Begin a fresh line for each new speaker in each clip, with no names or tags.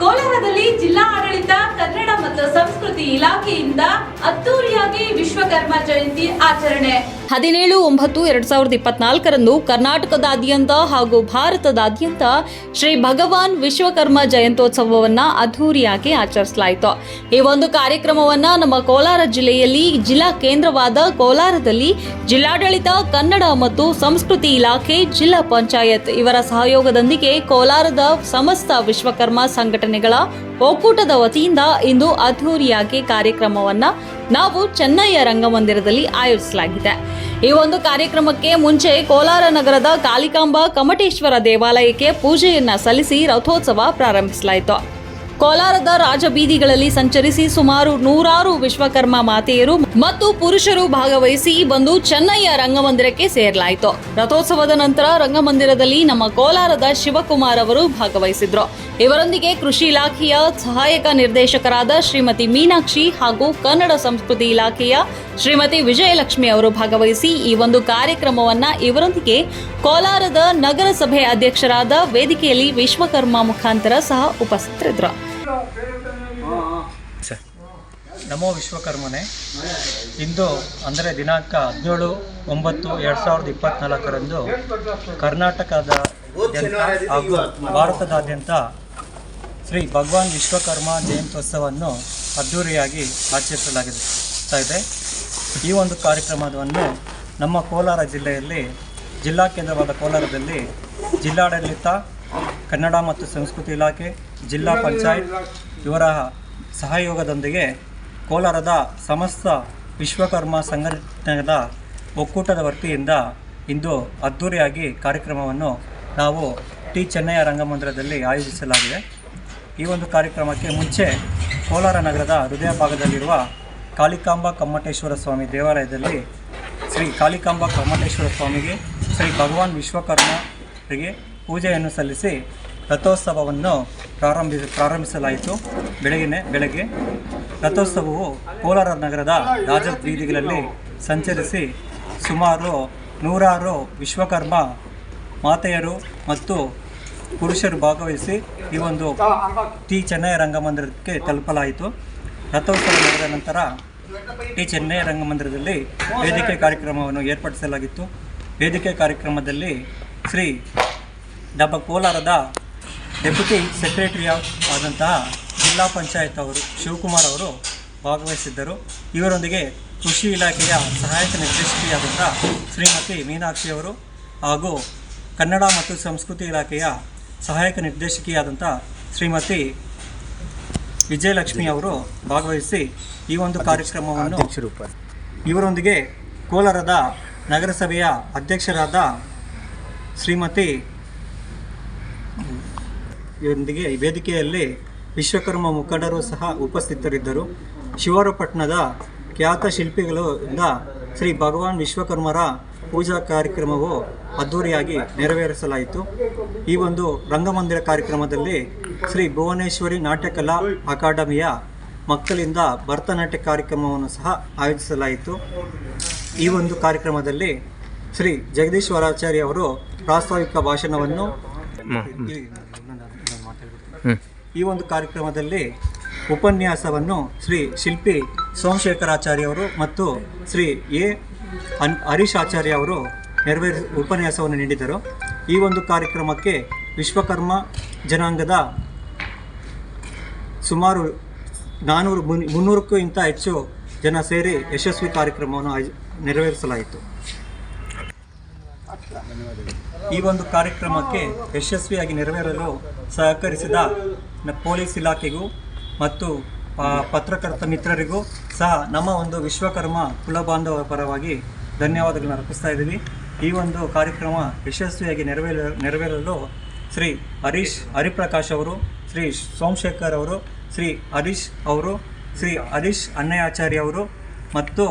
ಕೋಲಾರದಲ್ಲಿ ಜಿಲ್ಲಾ ಆಡಳಿತ ಮತ್ತು ಸಂಸ್ಕೃತಿ ಇಲಾಖೆಯಿಂದ ಅದ್ದೂರಿಯಾಗಿ ವಿಶ್ವಕರ್ಮ ಜಯಂತಿ ಆಚರಣೆ. ಹದಿನೇಳು ಒಂಬತ್ತು ಎರಡ್ ಸಾವಿರದ ಇಪ್ಪತ್ನಾಲ್ಕರಂದು ಕರ್ನಾಟಕದಾದ್ಯಂತ ಹಾಗೂ ಭಾರತದಾದ್ಯಂತ ಶ್ರೀ ಭಗವಾನ್ ವಿಶ್ವಕರ್ಮ ಜಯಂತ್ಯೋತ್ಸವವನ್ನ ಅದ್ದೂರಿಯಾಗಿ ಆಚರಿಸಲಾಯಿತು. ಈ ಒಂದು ಕಾರ್ಯಕ್ರಮವನ್ನ ನಮ್ಮ ಕೋಲಾರ ಜಿಲ್ಲೆಯಲ್ಲಿ ಜಿಲ್ಲಾ ಕೇಂದ್ರವಾದ ಕೋಲಾರದಲ್ಲಿ ಜಿಲ್ಲಾಡಳಿತ, ಕನ್ನಡ ಮತ್ತು ಸಂಸ್ಕೃತಿ ಇಲಾಖೆ, ಜಿಲ್ಲಾ ಪಂಚಾಯತ್ ಇವರ ಸಹಯೋಗದೊಂದಿಗೆ ಕೋಲಾರದ ಸಮಸ್ತ ವಿಶ್ವಕರ್ಮ ಸಂಘಟನೆಗಳ ಒಕ್ಕೂಟದ ವತಿಯಿಂದ ಇಂದು ಅದ್ಧೂರಿಯಾಗಿ ಕಾರ್ಯಕ್ರಮವನ್ನ ನಾವು ಚೆನ್ನಯ್ಯ ರಂಗಮಂದಿರದಲ್ಲಿ ಆಯೋಜಿಸಲಾಗಿದೆ. ಈ ಒಂದು ಕಾರ್ಯಕ್ರಮಕ್ಕೆ ಮುಂಚೆ ಕೋಲಾರ ನಗರದ ಕಾಲಿಕಾಂಬ ಕಮಟೇಶ್ವರ ದೇವಾಲಯಕ್ಕೆ ಪೂಜೆಯನ್ನ ಸಲ್ಲಿಸಿ ರಥೋತ್ಸವ ಪ್ರಾರಂಭಿಸಲಾಯಿತು. ಕೋಲಾರದ ರಾಜಬೀದಿಗಳಲ್ಲಿ ಸಂಚರಿಸಿ ಸುಮಾರು ನೂರಾರು ವಿಶ್ವಕರ್ಮ ಮಾತೆಯರು ಮತ್ತು ಪುರುಷರು ಭಾಗವಹಿಸಿ ಬಂದು ಚೆನ್ನೈಯ ರಂಗಮಂದಿರಕ್ಕೆ ಸೇರಲಾಯಿತು. ರಥೋತ್ಸವದ ನಂತರ ರಂಗಮಂದಿರದಲ್ಲಿ ನಮ್ಮ ಕೋಲಾರದ ಶಿವಕುಮಾರ್ ಅವರು ಭಾಗವಹಿಸಿದ್ರು. ಇವರೊಂದಿಗೆ ಕೃಷಿ ಇಲಾಖೆಯ ಸಹಾಯಕ ನಿರ್ದೇಶಕರಾದ ಶ್ರೀಮತಿ ಮೀನಾಕ್ಷಿ ಹಾಗೂ ಕನ್ನಡ ಸಂಸ್ಕೃತಿ ಇಲಾಖೆಯ ಶ್ರೀಮತಿ ವಿಜಯಲಕ್ಷ್ಮಿ ಅವರು ಭಾಗವಹಿಸಿ ಈ ಒಂದು ಕಾರ್ಯಕ್ರಮವನ್ನ ಇವರೊಂದಿಗೆ ಕೋಲಾರದ ನಗರಸಭೆ ಅಧ್ಯಕ್ಷರಾದ ವೇದಿಕೆಯಲ್ಲಿ ವಿಶ್ವಕರ್ಮ ಮುಖಾಂತರ ಸಹ ಉಪಸ್ಥಿತರಿದ್ದರು.
ನಮೋ ವಿಶ್ವಕರ್ಮನೆ, ಇಂದು ಅಂದರೆ ದಿನಾಂಕ ಹದಿನೇಳು ಒಂಬತ್ತು ಎರಡು ಸಾವಿರದ ಇಪ್ಪತ್ತ್ನಾಲ್ಕರಂದು ಕರ್ನಾಟಕದ ಹಾಗೂ ಭಾರತದಾದ್ಯಂತ ಶ್ರೀ ಭಗವಾನ್ ವಿಶ್ವಕರ್ಮ ಜಯಂತ್ಯೋತ್ಸವವನ್ನು ಅದ್ಧೂರಿಯಾಗಿ ಆಚರಿಸಲಾಗಿದೆ ಇದೆ. ಈ ಒಂದು ಕಾರ್ಯಕ್ರಮವನ್ನು ನಮ್ಮ ಕೋಲಾರ ಜಿಲ್ಲೆಯಲ್ಲಿ, ಜಿಲ್ಲಾ ಕೇಂದ್ರವಾದ ಕೋಲಾರದಲ್ಲಿ ಜಿಲ್ಲಾಡಳಿತ, ಕನ್ನಡ ಮತ್ತು ಸಂಸ್ಕೃತಿ ಇಲಾಖೆ, ಜಿಲ್ಲಾ ಪಂಚಾಯತ್ ಇವರ ಸಹಯೋಗದೊಂದಿಗೆ ಕೋಲಾರದ ಸಮಸ್ತ ವಿಶ್ವಕರ್ಮ ಸಂಘಟನೆಗಳ ಒಕ್ಕೂಟದ ವತಿಯಿಂದ ಇಂದು ಅದ್ಧೂರಿಯಾಗಿ ಕಾರ್ಯಕ್ರಮವನ್ನು ನಾವು ಟಿ ಚೆನ್ನಯ್ಯ ರಂಗಮಂದಿರದಲ್ಲಿ ಆಯೋಜಿಸಲಾಗಿದೆ. ಈ ಒಂದು ಕಾರ್ಯಕ್ರಮಕ್ಕೆ ಮುಂಚೆ ಕೋಲಾರ ನಗರದ ಹೃದಯ ಭಾಗದಲ್ಲಿರುವ ಕಾಳಿಕಾಂಬ ಕಮ್ಮಟೇಶ್ವರ ಸ್ವಾಮಿ ದೇವಾಲಯದಲ್ಲಿ ಶ್ರೀ ಕಾಳಿಕಾಂಬ ಕಮ್ಮಟೇಶ್ವರ ಸ್ವಾಮಿಗೆ, ಶ್ರೀ ಭಗವಾನ್ ವಿಶ್ವಕರ್ಮರಿಗೆ ಪೂಜೆಯನ್ನು ಸಲ್ಲಿಸಿ ರಥೋತ್ಸವವನ್ನು ಪ್ರಾರಂಭಿ, ಪ್ರಾರಂಭಿಸಲಾಯಿತು. ಬೆಳಗಿನ, ಬೆಳಗ್ಗೆ ರಥೋತ್ಸವವು ಕೋಲಾರ ನಗರದ ರಾಜ ಬೀದಿಗಳಲ್ಲಿ ಸಂಚರಿಸಿ ಸುಮಾರು ನೂರಾರು ವಿಶ್ವಕರ್ಮ ಮಾತೆಯರು ಮತ್ತು ಪುರುಷರು ಭಾಗವಹಿಸಿ ಈ ಒಂದು ಟಿ ಚೆನ್ನೈ ರಂಗಮಂದಿರಕ್ಕೆ ತಲುಪಲಾಯಿತು. ರಥೋತ್ಸವ ನಡೆದ ನಂತರ ಟಿ ಚೆನ್ನೈ ರಂಗಮಂದಿರದಲ್ಲಿ ವೇದಿಕೆ ಕಾರ್ಯಕ್ರಮವನ್ನು ಏರ್ಪಡಿಸಲಾಗಿತ್ತು. ವೇದಿಕೆ ಕಾರ್ಯಕ್ರಮದಲ್ಲಿ ಶ್ರೀ ಡಬ್ಬ ಕೋಲಾರದ ಡೆಪ್ಯುಟಿ ಸೆಕ್ರೆಟರಿ ಆದಂತಹ ಜಿಲ್ಲಾ ಪಂಚಾಯತ್ ಅವರು ಶಿವಕುಮಾರ್ ಅವರು ಭಾಗವಹಿಸಿದ್ದರು. ಇವರೊಂದಿಗೆ ಕೃಷಿ ಇಲಾಖೆಯ ಸಹಾಯಕ ನಿರ್ದೇಶಕಿಯಾದಂಥ ಶ್ರೀಮತಿ ಮೀನಾಕ್ಷಿಯವರು ಹಾಗೂ ಕನ್ನಡ ಮತ್ತು ಸಂಸ್ಕೃತಿ ಇಲಾಖೆಯ ಸಹಾಯಕ ನಿರ್ದೇಶಕಿಯಾದಂಥ ಶ್ರೀಮತಿ ವಿಜಯಲಕ್ಷ್ಮಿ ಅವರು ಭಾಗವಹಿಸಿ ಈ ಒಂದು ಕಾರ್ಯಕ್ರಮವನ್ನು ಇವರೊಂದಿಗೆ ಕೋಲಾರದ ನಗರಸಭೆಯ ಅಧ್ಯಕ್ಷರಾದ ಶ್ರೀಮತಿ ಇವರೊಂದಿಗೆ ಈ ವೇದಿಕೆಯಲ್ಲಿ ವಿಶ್ವಕರ್ಮ ಮುಖಂಡರು ಸಹ ಉಪಸ್ಥಿತರಿದ್ದರು. ಶಿವರಪಟ್ಟಣದ ಖ್ಯಾತ ಶಿಲ್ಪಿಗಳಿಂದ ಶ್ರೀ ಭಗವಾನ್ ವಿಶ್ವಕರ್ಮರ ಪೂಜಾ ಕಾರ್ಯಕ್ರಮವು ಅದ್ಧೂರಿಯಾಗಿ ನೆರವೇರಿಸಲಾಯಿತು. ಈ ಒಂದು ರಂಗಮಂದಿರ ಕಾರ್ಯಕ್ರಮದಲ್ಲಿ ಶ್ರೀ ಭುವನೇಶ್ವರಿ ನಾಟ್ಯಕಲಾ ಅಕಾಡೆಮಿಯ ಮಕ್ಕಳಿಂದ ಭರತನಾಟ್ಯ ಕಾರ್ಯಕ್ರಮವನ್ನು ಸಹ ಆಯೋಜಿಸಲಾಯಿತು. ಈ ಒಂದು ಕಾರ್ಯಕ್ರಮದಲ್ಲಿ ಶ್ರೀ ಜಗದೀಶ್ವರಾಚಾರ್ಯ ಅವರು ಪ್ರಾಸ್ತಾವಿಕ ಭಾಷಣವನ್ನು ಈ ಒಂದು ಕಾರ್ಯಕ್ರಮದಲ್ಲಿ ಉಪನ್ಯಾಸವನ್ನು ಶ್ರೀ ಶಿಲ್ಪಿ ಸೋಮಶೇಖರಾಚಾರ್ಯವರು ಮತ್ತು ಶ್ರೀ ಎ ಅನ್ ಹರೀಶ್ ಆಚಾರ್ಯ ಅವರು ನೆರವೇರಿಸ ಉಪನ್ಯಾಸವನ್ನು ನೀಡಿದರು. ಈ ಒಂದು ಕಾರ್ಯಕ್ರಮಕ್ಕೆ ವಿಶ್ವಕರ್ಮ ಜನಾಂಗದ ಸುಮಾರು ನಾನ್ನೂರು ಮುನ್ ಮುನ್ನೂರಕ್ಕೂ ಇಂತ ಹೆಚ್ಚು ಜನ ಸೇರಿ ಯಶಸ್ವಿ ಕಾರ್ಯಕ್ರಮವನ್ನು ನೆರವೇರಿಸಲಾಯಿತು. ಈ ಒಂದು ಕಾರ್ಯಕ್ರಮಕ್ಕೆ ಯಶಸ್ವಿಯಾಗಿ ನೆರವೇರಲು ಸಹಕರಿಸಿದ ಪೊಲೀಸ್ ಇಲಾಖೆಗೂ ಮತ್ತು ಪತ್ರಕರ್ತ ಮಿತ್ರರಿಗೂ ಸಹ ನಮ್ಮ ಒಂದು ವಿಶ್ವಕರ್ಮ ಕುಲಬಾಂಧವರ ಪರವಾಗಿ ಧನ್ಯವಾದಗಳನ್ನು ಅರ್ಪಿಸ್ತಾ ಇದ್ದೀವಿ. ಈ ಒಂದು ಕಾರ್ಯಕ್ರಮ ಯಶಸ್ವಿಯಾಗಿ ನೆರವೇರ, ನೆರವೇರಲು ಶ್ರೀ ಹರೀಶ್ ಹರಿಪ್ರಕಾಶ್ ಅವರು, ಶ್ರೀ ಸೋಮಶೇಖರ್ ಅವರು, ಶ್ರೀ ಹರೀಶ್ ಅವರು, ಶ್ರೀ ಹರೀಶ್ ಅನ್ನಯಾಚಾರ್ಯ ಅವರು ಮತ್ತು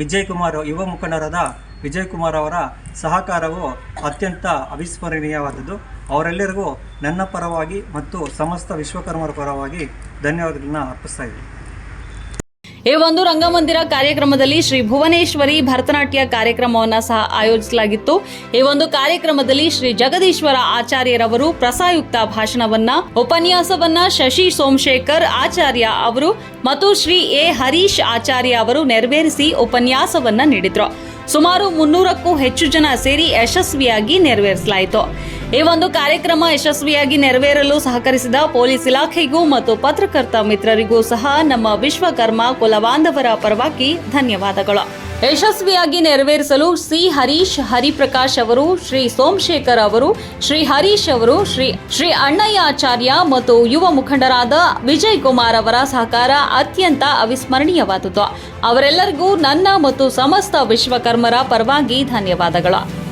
ವಿಜಯ್ ಕುಮಾರ್ ಯುವ ಮುಖಂಡರಾದ ವಿಜಯ್ ಕುಮಾರ್ ಅವರ ಸಹಕಾರವು ಅತ್ಯಂತ ಅವಿಸ್ಮರಣೀಯವಾದದ್ದು. ಅವರೆಲ್ಲರಿಗೂ ನನ್ನ ಪರವಾಗಿ ಮತ್ತು ಸಮಸ್ತ ವಿಶ್ವಕರ್ಮರ ಪರವಾಗಿ ಧನ್ಯವಾದಗಳನ್ನ ಅರ್ಪಿಸ್ತಾ
ಈ ಒಂದು ರಂಗಮಂದಿರ ಕಾರ್ಯಕ್ರಮದಲ್ಲಿ ಶ್ರೀ ಭುವನೇಶ್ವರಿ ಭರತನಾಟ್ಯ ಕಾರ್ಯಕ್ರಮವನ್ನು ಸಹ ಆಯೋಜಿಸಲಾಗಿತ್ತು. ಈ ಒಂದು ಕಾರ್ಯಕ್ರಮದಲ್ಲಿ ಶ್ರೀ ಜಗದೀಶ್ವರ ಆಚಾರ್ಯರವರು ಪ್ರಸಾಯುಕ್ತ ಭಾಷಣವನ್ನ, ಉಪನ್ಯಾಸವನ್ನ ಶಶಿ ಸೋಮಶೇಖರ್ ಆಚಾರ್ಯ ಅವರು ಮತ್ತು ಶ್ರೀ ಎ ಹರೀಶ್ ಆಚಾರ್ಯ ಅವರು ನೆರವೇರಿಸಿ ಉಪನ್ಯಾಸವನ್ನ ನೀಡಿದ್ರು. ಸುಮಾರು ಮುನ್ನೂರಕ್ಕೂ ಹೆಚ್ಚು ಜನ ಸೇರಿ ಯಶಸ್ವಿಯಾಗಿ ನೆರವೇರಿಸಲಾಯಿತು. ಈ ಒಂದು ಕಾರ್ಯಕ್ರಮ ಯಶಸ್ವಿಯಾಗಿ ನೆರವೇರಲು ಸಹಕರಿಸಿದ ಪೊಲೀಸ್ ಇಲಾಖೆಗೂ ಮತ್ತು ಪತ್ರಕರ್ತ ಮಿತ್ರರಿಗೂ ಸಹ ನಮ್ಮ ವಿಶ್ವಕರ್ಮ ಕುಲಬಾಂಧವರ ಪರವಾಗಿ ಧನ್ಯವಾದಗಳು. ಯಶಸ್ವಿಯಾಗಿ ನೆರವೇರಿಸಲು ಸಿ. ಹರೀಶ್ ಹರಿಪ್ರಕಾಶ್ ಅವರು, ಶ್ರೀ ಸೋಮಶೇಖರ್ ಅವರು, ಶ್ರೀ ಹರೀಶ್ ಅವರು, ಶ್ರೀ ಶ್ರೀ ಅಣ್ಣಯ್ಯ ಆಚಾರ್ಯ ಮತ್ತು ಯುವ ಮುಖಂಡರಾದ ವಿಜಯ್ ಕುಮಾರ್ ಅವರ ಸಹಕಾರ ಅತ್ಯಂತ ಅವಿಸ್ಮರಣೀಯವಾದುದು. ಅವರೆಲ್ಲರಿಗೂ ನನ್ನ ಮತ್ತು ಸಮಸ್ತ ವಿಶ್ವಕರ್ಮರ ಪರವಾಗಿ ಧನ್ಯವಾದಗಳು.